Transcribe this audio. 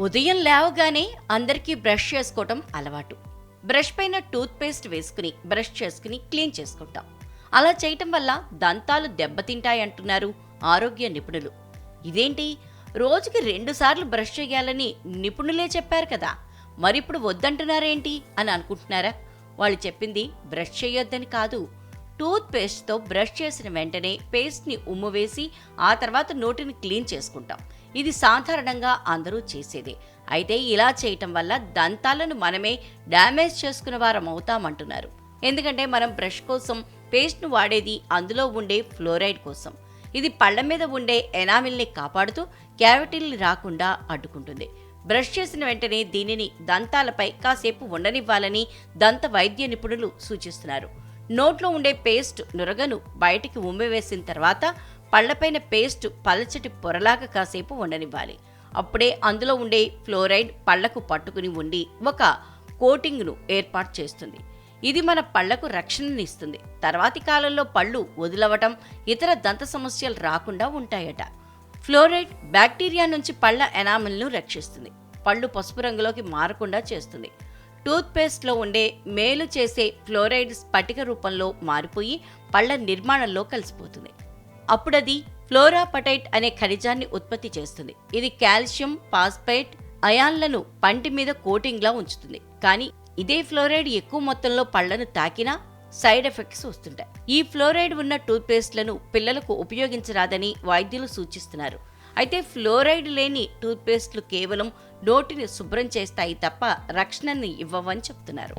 ఉదయం లేవగానే అందరికీ బ్రష్ చేసుకోవటం అలవాటు. బ్రష్ పైన టూత్ పేస్ట్ వేసుకుని బ్రష్ చేసుకుని క్లీన్ చేసుకుంటాం. అలా చేయటం వల్ల దంతాలు దెబ్బతింటాయంటున్నారు ఆరోగ్య నిపుణులు. ఇదేంటి? రోజుకి రెండుసార్లు బ్రష్ చేయాలని నిపుణులే చెప్పారు కదా. మరిప్పుడు వద్దంటున్నారేంటి అని అనుకుంటున్నారా? వాళ్ళు చెప్పింది బ్రష్ చేయొద్దని కాదు టూత్ పేస్ట్తో బ్రష్ చేసిన వెంటనే పేస్ట్ని ఉమ్మవేసి ఆ తర్వాత నోటిని క్లీన్ చేసుకుంటాం. ఇది సాధారణంగా అందరూ చేసేదే. అయితే ఇలా చేయటం వల్ల దంతాలను మనమే డ్యామేజ్ చేసుకున్న వారం అవుతామంటున్నారు. ఎందుకంటే మనం బ్రష్ కోసం పేస్ట్ను వాడేది అందులో ఉండే ఫ్లోరైడ్ కోసం. ఇది పళ్ళ మీద ఉండే ఎనామిల్ని కాపాడుతూ క్యావిటీల్ని రాకుండా అడ్డుకుంటుంది. బ్రష్ చేసిన వెంటనే దీనిని దంతాలపై కాసేపు ఉండనివ్వాలని దంత వైద్య నిపుణులు సూచిస్తున్నారు. నోట్లో ఉండే పేస్ట్ నురగను బయటికి ఉమ్మివేసిన తర్వాత పళ్ళపైన పేస్ట్ పలచటి పొరలాగా కాసేపు ఉండనివ్వాలి అప్పుడే అందులో ఉండే ఫ్లోరైడ్ పళ్ళకు పట్టుకుని ఉండి ఒక కోటింగ్ను ఏర్పాటు చేస్తుంది. ఇది మన పళ్ళకు రక్షణనిస్తుంది తర్వాతి కాలంలో పళ్ళు వదిలవటం ఇతర దంత సమస్యలు రాకుండా ఉంటాయట. ఫ్లోరైడ్ బ్యాక్టీరియా నుంచి పళ్ళ ఎనామిల్ను రక్షిస్తుంది. పళ్ళు పసుపు రంగులోకి మారకుండా చేస్తుంది. టూత్పేస్ట్లో ఉండే మేలు చేసే ఫ్లోరైడ్ స్ఫటిక రూపంలో మారిపోయి పళ్ళ నిర్మాణంలో కలిసిపోతుంది. అప్పుడది ఫ్లోరాపటైట్ అనే ఖనిజాన్ని ఉత్పత్తి చేస్తుంది. ఇది కాల్షియం పాస్పైట్ అయాన్లను పంటి మీద కోటింగ్లా ఉంచుతుంది. కానీ ఇదే ఫ్లోరైడ్ ఎక్కువ మొత్తంలో పళ్ళను తాకినా సైడ్ ఎఫెక్ట్స్ వస్తుంటాయి. ఈ ఫ్లోరైడ్ ఉన్న టూత్పేస్ట్లను పిల్లలకు ఉపయోగించరాదని వైద్యులు సూచిస్తున్నారు. అయితే ఫ్లోరైడ్ లేని టూత్పేస్ట్లు కేవలం నోటిని శుభ్రం చేస్తాయి తప్ప రక్షణని ఇవ్వవని చెప్తున్నారు.